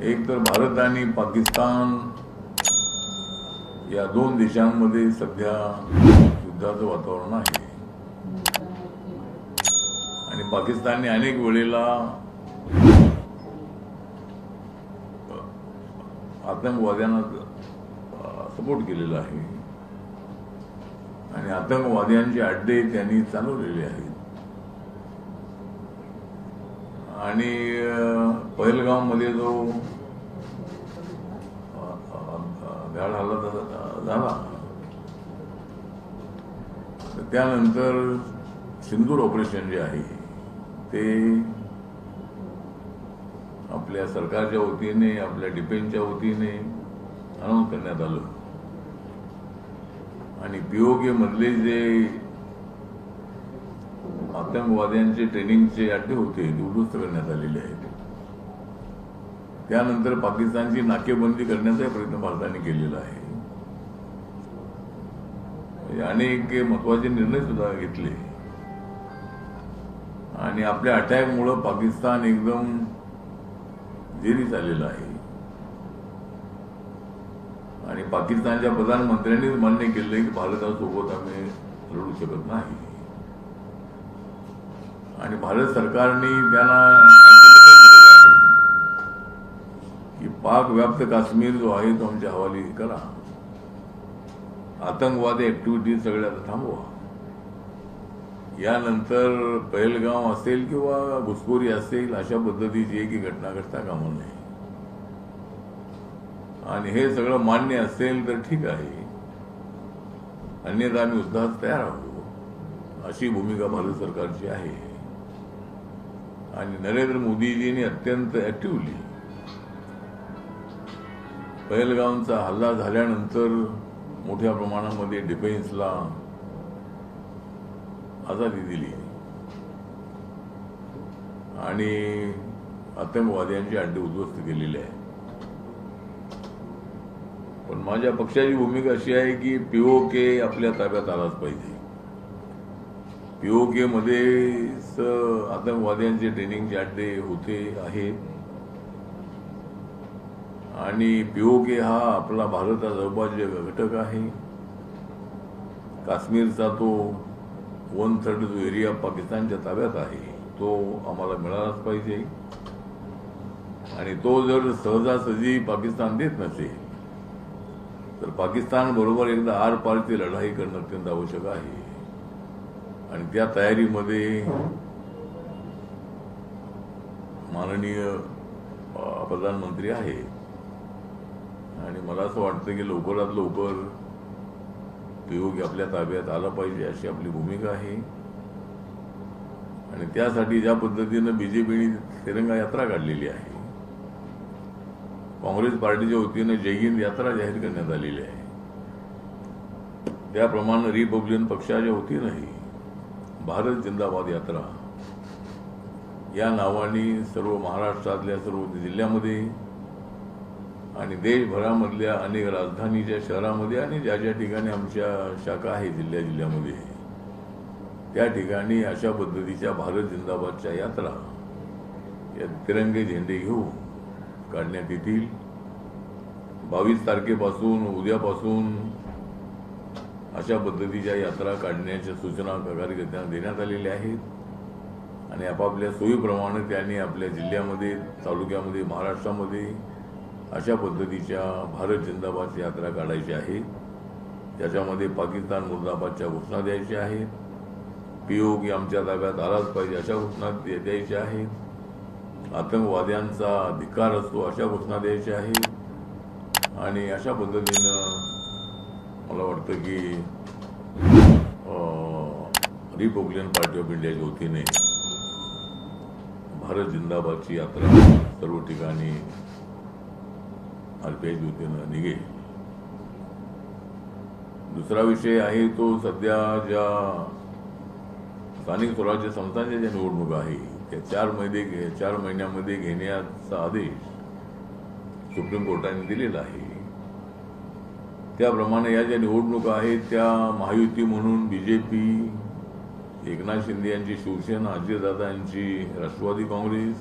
एक तर भारत आणि पाकिस्तान या दोन देशांमध्ये सध्या युद्धाचं वातावरण आहे. आणि पाकिस्तानने अनेक वेळेला आतंकवाद्यांना सपोर्ट केलेला आहे. आणि आतंकवाद्यांचे अड्डे त्यांनी चालवलेले आहेत. आणि पहिलगावमध्ये जो गाड हल्ला झाला तर त्यानंतर सिंदूर ऑपरेशन जे आहे ते आपल्या सरकारच्या वतीने आपल्या डिफेन्सच्या वतीने अनाऊन्स करण्यात आलं. आणि पीओके मधले जे आतंकवाद्यांचे ट्रेनिंगचे अड्डे होते ते उद्ध्वस्त करण्यात आलेले आहेत. त्यानंतर पाकिस्तानची नाकेबंदी करण्याचा प्रयत्न भारताने केलेला आहे. अनेक महत्त्वाचे निर्णय सुद्धा घेतले. आणि आपल्या अटॅकमुळं पाकिस्तान एकदम जेरीच आलेला आहे. आणि पाकिस्तानच्या प्रधानमंत्र्यांनीच मान्य केलं की भारतासोबत आम्ही लढू शकत नाही. आणि भारत सरकारने त्यांना दिलेलं आहे की पाक व्याप्त काश्मीर जो आहे तो आमच्या हवाली करा. आतंकवादी ऍक्टिव्हिटी सगळ्या थांबवा. यानंतर पहलगाव असेल किंवा घुसखोरी असेल अशा पद्धतीची एक घटना घडता कामा नये. आणि हे सगळं मान्य असेल तर ठीक आहे. अन्यथा आम्ही उद्धास तयार आहोत. अशी भूमिका भारत सरकारची आहे. आणि नरेंद्र मोदीजींनी अत्यंत ऍक्टिव्हली पहलगावचा हल्ला झाल्यानंतर मोठ्या प्रमाणामध्ये डिफेन्सला आझादी दिली. आणि आतंकवाद्यांचे अड्डे उद्ध्वस्त केलेले आहे पण माझ्या पक्षाची भूमिका अशी आहे की पीओके आपल्या ताब्यात आलाच पाहिजे. पीओके मध्ये आतंकवाद्यांचे ट्रेनिंगचे अड्डे होते आहेत आणि पीओके हा आपला भारताचा अविभाज्य घटक आहे. काश्मीरचा तो वन थर्ड जो एरिया पाकिस्तानच्या ताब्यात आहे तो आम्हाला मिळालाच पाहिजे. आणि तो जर सहजासहजी पाकिस्तान देत नसेल तर पाकिस्तान बरोबर एकदा आरपारची लढाई करणं अत्यंत आवश्यक आहे. आणि त्या तयारीमध्ये माननीय प्रधानमंत्री आहे. आणि मला असं वाटतं की लवकरात लवकर पीओके आपल्या ताब्यात आला पाहिजे अशी आपली भूमिका आहे. आणि त्यासाठी ज्या पद्धतीनं बीजेपीने तिरंगा यात्रा काढलेली आहे काँग्रेस पार्टीच्या वतीनं जय हिंद यात्रा जाहीर करण्यात आलेली आहे. त्याप्रमाणे रिपब्लिकन पक्षाच्या वतीनंही भारत जिंदाबाद यात्रा. या नावाने सर्व महाराष्ट्रातल्या सर्व जिल्ह्यामध्ये आणि देशभरामधल्या अनेक राजधानीच्या शहरामध्ये आणि ज्या ज्या ठिकाणी आमच्या शाखा आहे जिल्ह्या जिल्ह्यामध्ये त्या ठिकाणी अशा पद्धतीच्या भारत जिंदाबादच्या यात्रा या तिरंगे झेंडे घेऊन काढण्यात येतील. बावीस तारखेपासून उद्यापासून अशा पद्धतीच्या यात्रा काढण्याच्या सूचना कार्यकर्त्यांना देण्यात आलेल्या आहेत. आणि आपापल्या सोयीप्रमाणे त्यांनी आपल्या जिल्ह्यामध्ये तालुक्यामध्ये महाराष्ट्रामध्ये अशा पद्धतीच्या भारत जिंदाबादची यात्रा काढायची आहे. त्याच्यामध्ये पाकिस्तान मुर्दाबादच्या घोषणा द्यायच्या आहेत. पीओके आमच्या ताब्यात आलाच पाहिजे अशा घोषणा द्यायच्या आहेत. आतंकवाद्यांचा धिक्कार असतो अशा घोषणा द्यायच्या आहेत. आणि अशा पद्धतीनं मला वाटतं की रिपब्लिकन पार्टी ऑफ इंडियाच्या वतीने भारत जिंदाबादची यात्रा सर्व ठिकाणी आरपीआयच्या वतीनं निघेल. दुसरा विषय आहे तो सध्या ज्या स्थानिक स्वराज्य संस्थांच्या ज्या निवडणुका आहे त्या चार महिने चार महिन्यामध्ये घेण्याचा आदेश सुप्रीम कोर्टाने दिलेला आहे. त्याप्रमाणे या ज्या निवडणुका आहेत त्या महायुती म्हणून बीजेपी एकनाथ शिंदे यांची शिवसेना अजयदादा यांची राष्ट्रवादी काँग्रेस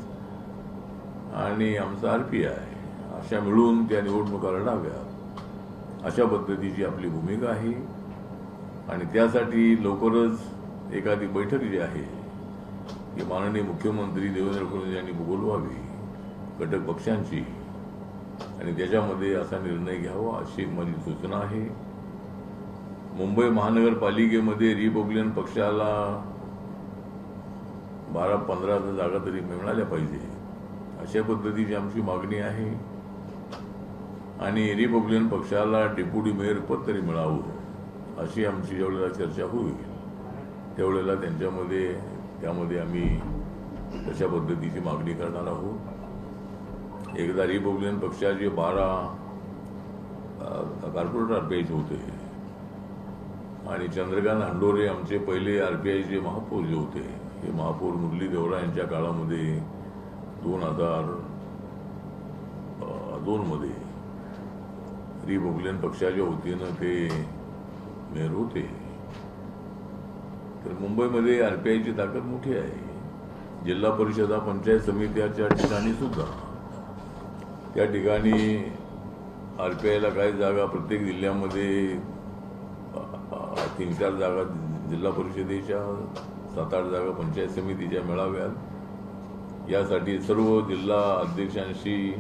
आणि आमचा आरपीआय अशा मिळून त्या निवडणुका लढाव्यात. अशा पद्धतीची आपली भूमिका आहे. आणि त्यासाठी लवकरच एखादी बैठक जी आहे ती माननीय मुख्यमंत्री देवेंद्र फडणवीस यांनी बोलवावी घटक पक्षांची. आणि त्याच्यामध्ये असा निर्णय घ्यावा अशी माझी सूचना आहे. मुंबई महानगरपालिकेमध्ये रिपब्लिकन पक्षाला बारा पंधरा जागा तरी मिळाल्या पाहिजे. अशा पद्धतीची आमची मागणी आहे. आणि रिपब्लिकन पक्षाला डेप्युटी मेयर पद तरी मिळावं अशी आमची ज्यावेळेला चर्चा होईल त्यावेळेला त्यांच्यामध्ये त्यामध्ये आम्ही तशा पद्धतीची मागणी करणार आहोत. एकदा रिपब्लिकन पक्षाचे बारा कॉर्पोरेटर आर पी आयचे होते. आणि चंद्रकांत हंडोरे आमचे पहिले आर पी आयचे महापौर जे होते. हे महापौर मुरली देवरा यांच्या काळामध्ये दोन हजार दोनमध्ये रिपब्लिकन पक्षाच्या वतीनं ते मेयर होते. तर मुंबईमध्ये आर पी आयची ताकद मोठी आहे. जिल्हा परिषदा पंचायत समित्याच्या ठिकाणी सुद्धा त्या ठिकाणी आर पी आयला काही जागा प्रत्येक जिल्ह्यामध्ये तीन चार जागा जिल्हा परिषदेच्या सात आठ जागा पंचायत समितीच्या मेळाव्यात. यासाठी सर्व जिल्हा अध्यक्षांशी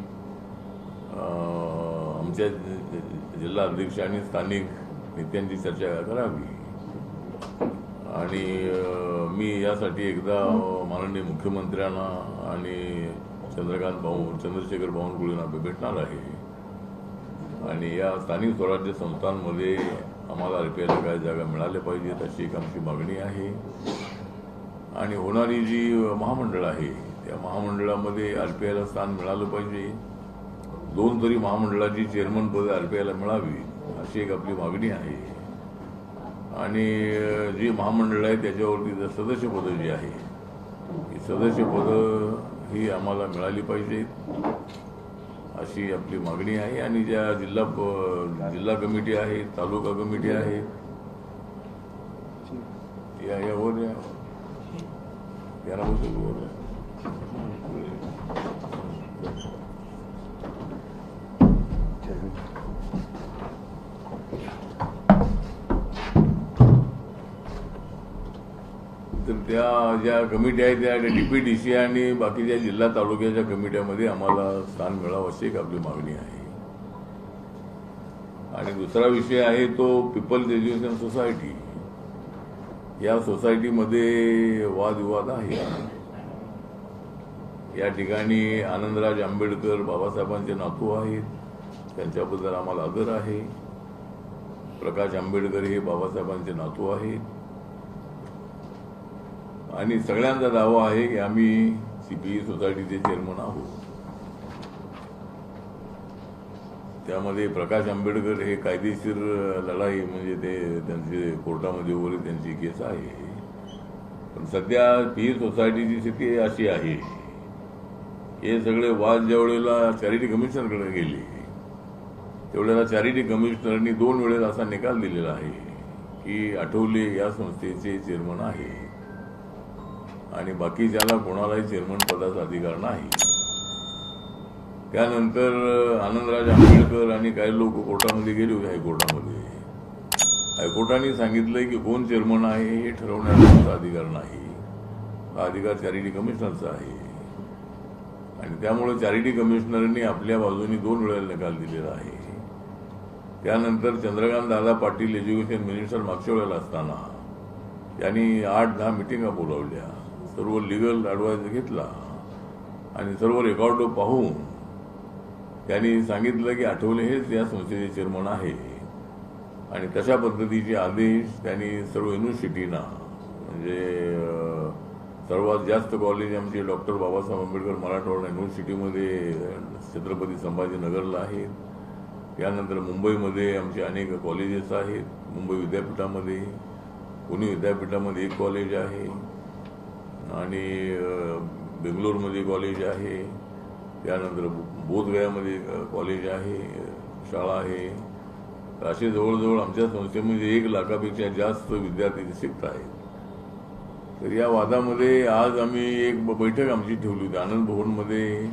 आमच्या जिल्हा अध्यक्ष आणि स्थानिक नेत्यांची चर्चा करावी. आणि मी यासाठी एकदा माननीय मुख्यमंत्र्यांना आणि चंद्रकांत भाऊ चंद्रशेखर बावनकुळेंना भेटणार आहे. आणि या स्थानिक स्वराज्य संस्थांमध्ये आम्हाला आर पी आयला काय जागा मिळाल्या पाहिजेत अशी एक आमची मागणी आहे. आणि होणारी जी महामंडळ आहे त्या महामंडळामध्ये आर पी आयला स्थान मिळालं पाहिजे. दोन तरी महामंडळाची चेअरमन पद आर पी आयला मिळावी अशी एक आपली मागणी आहे. आणि जी महामंडळ आहे त्याच्यावरती जर सदस्य जी आहे की सदस्य पदं ही आम्हाला मिळाली पाहिजेत अशी आपली मागणी आहे. आणि ज्या जिल्हा जिल्हा कमिटी आहे तालुका कमिटी आहे या यावर या. याला या ज्या कमिटी आहेत त्या डीपीडीसी आणि बाकीच्या जिल्हा तालुक्याच्या कमिट्यामध्ये आम्हाला स्थान मिळावं अशी एक आपली मागणी आहे. आणि दुसरा विषय आहे तो पीपल्स एज्युकेशन सोसायटी. या सोसायटीमध्ये वादविवाद आहे. या ठिकाणी आनंदराज आंबेडकर बाबासाहेबांचे नातू आहेत. त्यांच्याबद्दल आम्हाला आदर आहे. प्रकाश आंबेडकर हे बाबासाहेबांचे नातू आहेत. आणि सगळ्यांचा दावा आहे की आम्ही सीपीई सोसायटीचे चेअरमन आहोत. त्यामध्ये प्रकाश आंबेडकर हे कायदेशीर लढाई म्हणजे ते त्यांचे कोर्टामध्ये वगैरे त्यांची केस आहे. पण सध्या पी सोसायटीची स्थिती अशी आहे. हे सगळे वाद ज्यावेळेला चॅरिटी कमिशनरकडे गेले त्यावेळेला चॅरिटी कमिशनरनी दोन वेळेला असा निकाल दिलेला आहे की आठवले या संस्थेचे चेअरमन आहे आणि बाकी ज्याला कोणालाही चेअरमन पदाचा अधिकार नाही. त्यानंतर आनंदराज आंबेडकर आणि काही लोक कोर्टामध्ये गेले होते हायकोर्टामध्ये. हायकोर्टाने सांगितलंय की कोण चेअरमन आहे हे ठरवण्याचा अधिकार नाही. हा अधिकार चॅरिटी कमिशनरचा आहे. आणि त्यामुळे चॅरिटी कमिशनरनी आपल्या बाजूनी दोन वेळेला निकाल दिलेला आहे. त्यानंतर चंद्रकांत दादा पाटील एज्युकेशन मिनिस्टर मागच्या वेळेला असताना त्यांनी आठ दहा मिटिंगा बोलावल्या. सर्व लिगल ॲडवाईस घेतला. आणि सर्व रेकॉर्ड पाहून त्यांनी सांगितलं की आठवले हेच या संस्थेचे चेअरमन आहे. आणि तशा पद्धतीचे आदेश त्यांनी सर्व युनिव्हर्सिटीना म्हणजे सर्वात जास्त कॉलेज आमचे डॉक्टर बाबासाहेब आंबेडकर मराठवाडा युनिव्हर्सिटीमध्ये छत्रपती संभाजीनगरला आहेत. त्यानंतर मुंबईमध्ये आमचे अनेक कॉलेजेस आहेत. मुंबई विद्यापीठामध्ये पुणे विद्यापीठामध्ये एक कॉलेज आहे. आणि बेंगलोरमध्ये कॉलेज आहे. त्यानंतर बोधगयामध्ये कॉलेज आहे शाळा आहे. असे जवळजवळ आमच्या संस्थेमध्ये एक लाखापेक्षा जास्त विद्यार्थी शिकत आहेत. तर या वादामध्ये आज आम्ही एक बैठक आमची ठेवली होती. आनंद भवनमध्ये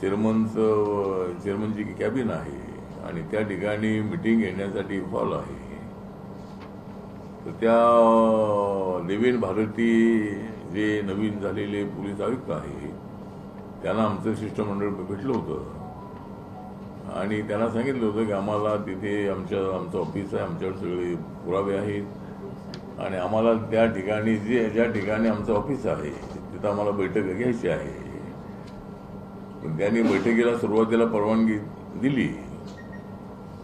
चेअरमनचं चेअरमनची कॅबिन आहे आणि त्या ठिकाणी मिटिंग घेण्यासाठी हॉल आहे. तर त्या देवेन भारती जे नवीन झालेले पोलीस आयुक्त आहे त्यांना आमचं शिष्टमंडळ भेटलं होतं. आणि त्यांना सांगितलं होतं की आम्हाला तिथे आमच्या आमचं ऑफिस आहे आमच्याकडे सगळे पुरावे आहेत. आणि आम्हाला त्या ठिकाणी जे ज्या ठिकाणी आमचं ऑफिस आहे तिथं आम्हाला बैठक घ्यायची आहे. पण त्यांनी बैठकीला सुरुवातीला परवानगी दिली.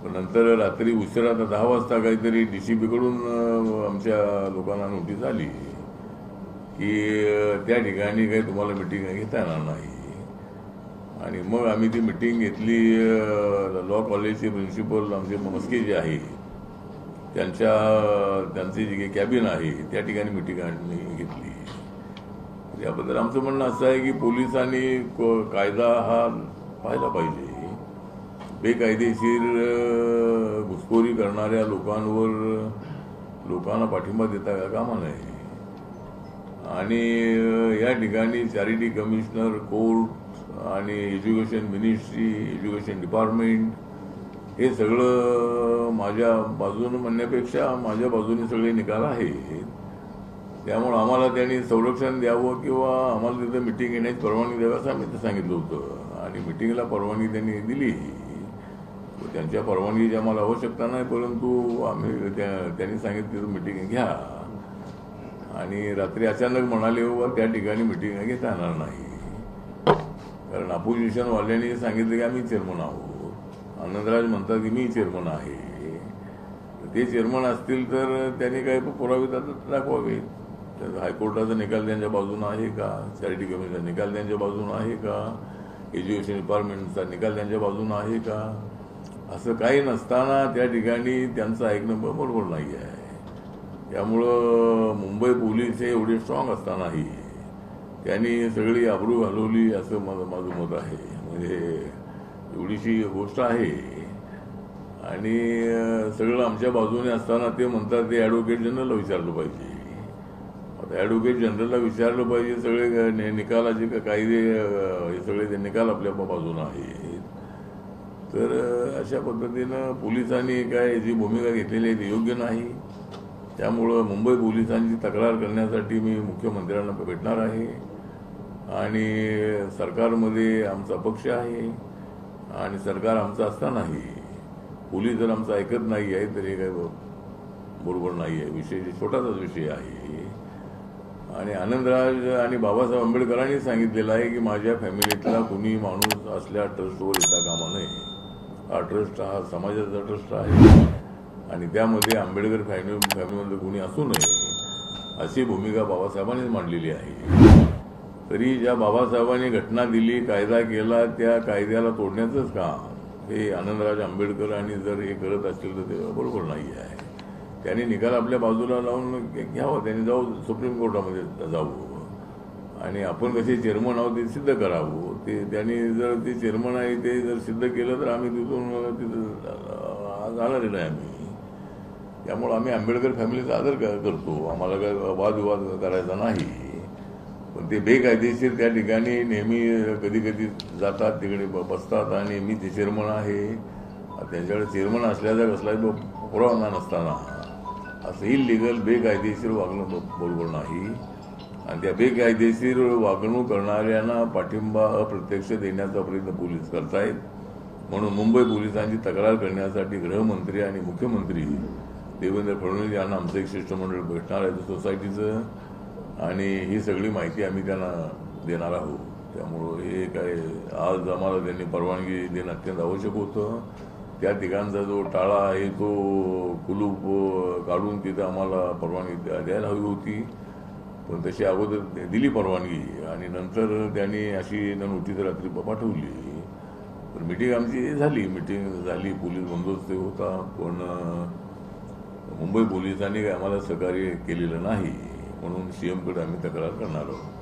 पण नंतर रात्री उशिरा आता दहा वाजता काहीतरी डी सी बीकडून आमच्या लोकांना नोटीस आली. की त्या ठिकाणी काही तुम्हाला मिटिंग घेता येणार नाही. आणि मग आम्ही ती मिटिंग घेतली लॉ कॉलेजचे प्रिन्सिपल आमचे मस्के जे आहे त्यांच्या त्यांची जी काही कॅबिन आहे त्या ठिकाणी मिटिंग आम्ही घेतली. याबद्दल आमचं म्हणणं असं आहे की पोलिसांनी कायदा हा पाहायला पाहिजे. बेकायदेशीर घुसखोरी करणाऱ्या लोकांवर लोकांना पाठिंबा देता कामा नये आणि या ठिकाणी चॅरिटी कमिशनर कोर्ट आणि एज्युकेशन मिनिस्ट्री एज्युकेशन डिपार्टमेंट हे सगळं माझ्या बाजूनं म्हणण्यापेक्षा माझ्या बाजूने सगळे निकाल आहेत. त्यामुळं आम्हाला त्यांनी संरक्षण द्यावं किंवा आम्हाला तिथं मिटिंग येण्याची परवानगी द्यावी असं आम्ही तिथं सांगितलं होतं. आणि मिटिंगला परवानगी त्यांनी दिली. त्यांच्या परवानगीची आम्हाला आवश्यकता नाही परंतु आम्ही त्या त्यांनी सांगितलं तिथं मिटिंग घ्या. आणि रात्री अचानक म्हणाले बाबा त्या ठिकाणी मिटिंग घेता येणार नाही. कारण अपोजिशनवाल्यांनी सांगितलं की आम्ही चेअरमन आहोत. आनंदराज म्हणतात की मी चेअरमन आहे. तर ते चेअरमन असतील तर त्यांनी काही पुरावे दाख- दाखवावे तर हायकोर्टाचा निकाल त्यांच्या बाजूनं आहे का? चॅरिटी कमिशनचा निकाल त्यांच्या बाजूने आहे का? एज्युकेशन डिपार्टमेंटचा निकाल त्यांच्या बाजूने आहे का? असं काही नसताना त्या ठिकाणी त्यांचं ऐकणं बरोबर नाही आहे त्यामुळं मुंबई पोलीस हे एवढे स्ट्रॉंग असतानाही त्यांनी सगळी आबरू घालवली असं माझं माझं मत आहे. म्हणजे एवढीशी गोष्ट आहे. आणि सगळं आमच्या बाजूने असताना ते म्हणतात ते ॲडव्होकेट जनरलला विचारलं पाहिजे. आता ॲडव्होकेट जनरलला विचारलं पाहिजे सगळे नि- निकालाचे कायदे हे सगळे ते निकाल आपल्या बाजूनं आहेत. तर अशा पद्धतीनं पोलिसांनी काय जी भूमिका घेतलेली आहे ती योग्य नाही. त्यामुळं मुंबई पोलिसांची तक्रार करण्यासाठी मी मुख्यमंत्र्यांना भेटणार आहे. आणि सरकारमध्ये आमचा पक्ष आहे. आणि सरकार आमचं असतानाही पोलीस जर आमचं ऐकत नाही आहे तर हे काय बरोबर नाही आहे. विषय छोटासाच विषय आहे. आणि आनंदराज आणि बाबासाहेब आंबेडकरांनी सांगितलेलं आहे की माझ्या फॅमिलीतला कुणी माणूस असल्या ट्रस्टवर येता कामा नये. हा ट्रस्ट हा समाजाचा ट्रस्ट आहे. आणि त्यामध्ये आंबेडकर फॅमिली फॅमिलीमध्ये कोणी असू नये अशी भूमिका बाबासाहेबांनीच मांडलेली आहे. तरी ज्या बाबासाहेबांनी घटना दिली कायदा केला त्या कायद्याला तोडण्याचंच काम हे आनंदराज आंबेडकर आणि जर हे करत असतील तर ते बरोबर नाही आहे त्यांनी निकाल आपल्या बाजूला लावून घ्यावा त्यांनी जाऊ सुप्रीम कोर्टामध्ये जावं. आणि आपण कसे चेअरमन आहोत ते सिद्ध करावं. ते त्यांनी जर ते चेअरमन आहे ते जर सिद्ध केलं तर आम्ही तिथून तिथं जाणार नाही आम्ही. त्यामुळं आम्ही आंबेडकर फॅमिलीचा आदर करतो. आम्हाला काय वादविवाद करायचा नाही. पण ते बेकायदेशीर त्या ठिकाणी नेहमी कधी कधी जातात तिकडे ब- बसतात आणि मी ते चेअरमन आहे. त्यांच्याकडे चेअरमन असल्याचा कसलाही पुरावा नसताना. असं इलिगल बेकायदेशीर वागणं बरोबर नाही. आणि त्या बेकायदेशीर वागणूक करणाऱ्यांना पाठिंबा अप्रत्यक्ष देण्याचा प्रयत्न पोलीस करतायत. म्हणून मुंबई पोलिसांची तक्रार करण्यासाठी गृहमंत्री आणि मुख्यमंत्री देवेंद्र फडणवीस यांना आमचं एक शिष्टमंडळ भेटणार आहे सोसायटीचं. आणि ही सगळी माहिती आम्ही त्यांना देणार आहोत. त्यामुळं हे काय आज आम्हाला त्यांनी परवानगी देणं अत्यंत आवश्यक होतं. त्या ठिकाणचा जो टाळा आहे तो कुलूप काढून तिथं आम्हाला परवानगी द्या- द्यायला हवी होती. पण तशी अगोदर दिली परवानगी. आणि नंतर त्यांनी अशी नोटीस रात्री पाठवली पण मिटिंग आमची झाली. मिटिंग झाली पोलीस बंदोबस्त होता. पण मुंबई पोलिसांनी आम्हाला सहकार्य केलेलं नाही म्हणून सीएमकडे आम्ही तक्रार करणार आहोत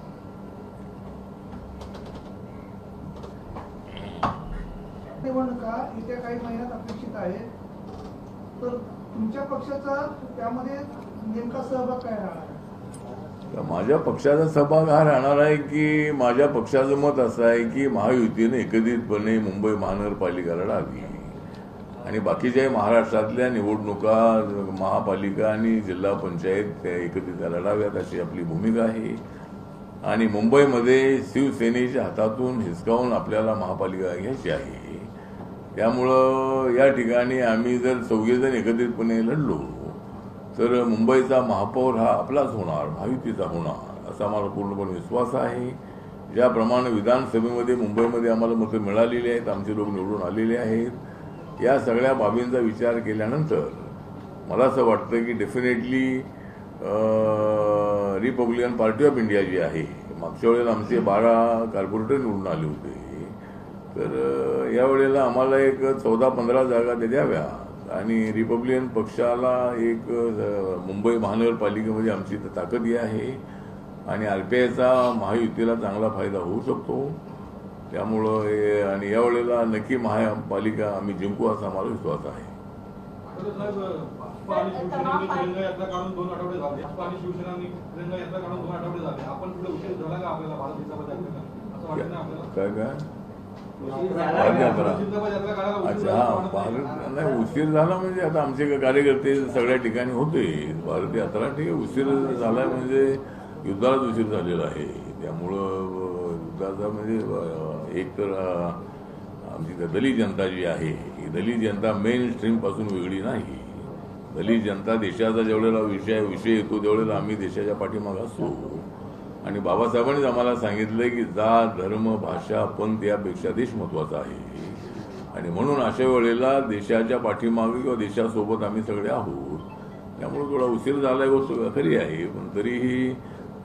निवडणुका येत्या काही महिन्यात अपेक्षित आहेत तर तुमच्या पक्षाचा त्यामध्ये नेमका सहभाग काय राहणार आहे? तर माझ्या पक्षाचा सहभाग हा राहणार आहे की माझ्या पक्षाचं मत असं आहे की महायुतीने एकत्रितपणे मुंबई महानगरपालिका लढावी आणि बाकीच्याही महाराष्ट्रातल्या निवडणुका महापालिका आणि जिल्हा पंचायत त्या एकत्रित लढाव्यात अशी आपली भूमिका आहे. आणि मुंबईमध्ये शिवसेनेच्या हातातून हिसकावून आपल्याला महापालिका घ्यायची आहे. त्यामुळं या ठिकाणी आम्ही जर चौघेजण एकत्रितपणे लढलो तर मुंबईचा महापौर हा आपलाच होणार महायुतीचा होणार असा मला पूर्णपणे विश्वास आहे. ज्याप्रमाणे विधानसभेमध्ये मुंबईमध्ये आम्हाला मतं मिळालेली आहेत आमचे लोक निवडून आलेले आहेत. या सगळ्या बाबींचा विचार केल्यानंतर मला असं वाटतं की definitely republican party of India जी आहे मागच्या वेळेला आमचे बारा कॉर्पोरेटर निवडून आले होते. तर यावेळेला आम्हाला एक चौदा पंधरा जागा त्या द्याव्या. आणि रिपब्लिकन पक्षाला एक मुंबई महानगरपालिकेमध्ये आमची ताकद ही आहे. आणि आर पी आयचा महायुतीला चांगला फायदा होऊ शकतो. त्यामुळं हे आणि यावेळेला नक्की महापालिका आम्ही जिंकू असा मला विश्वास आहे. काय काय? अच्छा हा? भारत नाही उशीर झाला म्हणजे आता आमचे कार्यकर्ते सगळ्या ठिकाणी होते. भारत यात्रा ठीक आहे उशीर झाला म्हणजे युद्धालाच उशीर झालेला आहे. त्यामुळं युद्धाचा म्हणजे एक तर आमची तर दलित जनता जी आहे ही दलित जनता मेन स्ट्रीमपासून वेगळी नाही. दलित जनता देशाचा जेवढेला विषय विषय येतो तेवढेला आम्ही देशाच्या पाठीमागे असतो आणि बाबासाहेबांनीच आम्हाला सांगितलं की जात धर्म भाषा पंथ यापेक्षा देश महत्त्वाचा आहे. आणि म्हणून अशा वेळेला देशाच्या पाठीमागे किंवा देशासोबत आम्ही सगळे आहोत. त्यामुळे थोडा उशीर झाला ही गोष्ट खरी आहे. पण तरीही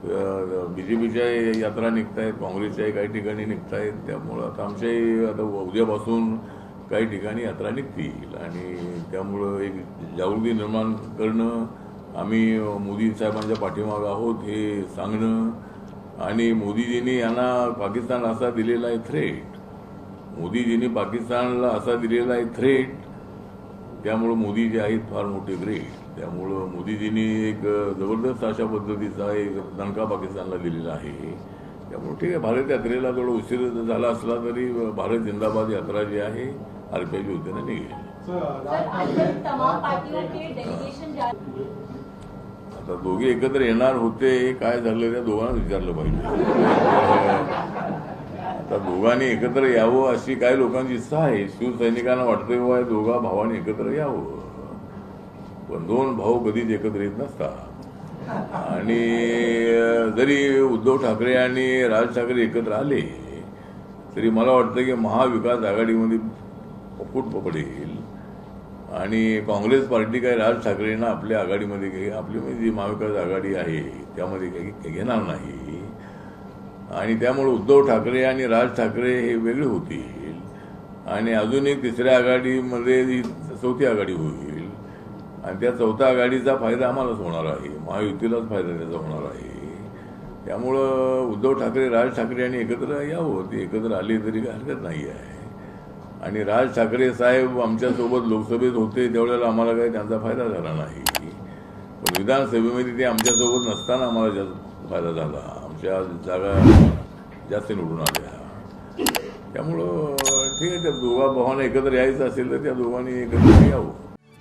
बीजेपीच्या यात्रा निघत आहेत काँग्रेसच्याही काही ठिकाणी निघतायत. त्यामुळं आता आमच्याही आता उद्यापासून काही ठिकाणी यात्रा निघतील. आणि त्यामुळं एक जागृती निर्माण करणं आम्ही मोदी साहेबांच्या पाठीमागं आहोत हे सांगणं आणि मोदीजींनी यांना पाकिस्तान असा दिलेला आहे थ्रेट मोदीजींनी पाकिस्तानला असा दिलेला आहे थ्रेट त्यामुळं मोदी जे आहेत फार मोठे ग्रेट त्यामुळं मोदीजींनी एक जबरदस्त अशा पद्धतीचा एक दणका पाकिस्तानला दिलेला आहे. त्यामुळे ठीक आहे भारत यात्रेला थोडा उशीर झाला असला तरी भारत जिंदाबाद यात्रा जी आहे आरपीआयच्या वतीनं निघेल. सर आज तक तमाम पार्टियों के डेलीगेशन जा आता दोघे एकत्र येणार होते काय झालं त्या दोघांना विचारलं पाहिजे. आता दोघांनी एकत्र यावं अशी काही लोकांची इच्छा आहे? शिवसैनिकांना वाटतं बाबा दोघा भावांनी एकत्र यावं. पण दोन भाऊ कधीच एकत्र येत नसतात आणि जरी उद्धव ठाकरे आणि राज ठाकरे एकत्र आले तरी मला वाटतं की महाविकास आघाडीमध्ये फूट पडेल. आणि काँग्रेस पार्टी काही राज ठाकरेंना आपल्या आघाडीमध्ये काही आपली म्हणजे जी महाविकास आघाडी आहे त्यामध्ये काही घेणार नाही. आणि त्यामुळे उद्धव ठाकरे आणि राज ठाकरे हे वेगळे होतील. आणि अजून एक तिसऱ्या आघाडीमध्ये चौथी आघाडी होईल आणि त्या चौथ्या आघाडीचा फायदा आम्हालाच होणार आहे. महायुतीलाच फायदा त्याचा होणार आहे. त्यामुळं उद्धव ठाकरे राज ठाकरे यांनी एकत्र यावं. ते एकत्र आले तरी काही हरकत नाही आहे. आणि राज ठाकरे साहेब आमच्यासोबत लोकसभेत होते त्यावेळेला आम्हाला काही त्यांचा फायदा झाला नाही. पण विधानसभेमध्ये ते आमच्यासोबत नसताना आम्हाला जास्त फायदा झाला. आमच्या जागा जास्त निवडून आल्या. त्यामुळं ठीक आहे त्या दोघा भावांना एकत्र यायचं असेल तर त्या दोघांनी एकत्र यावं.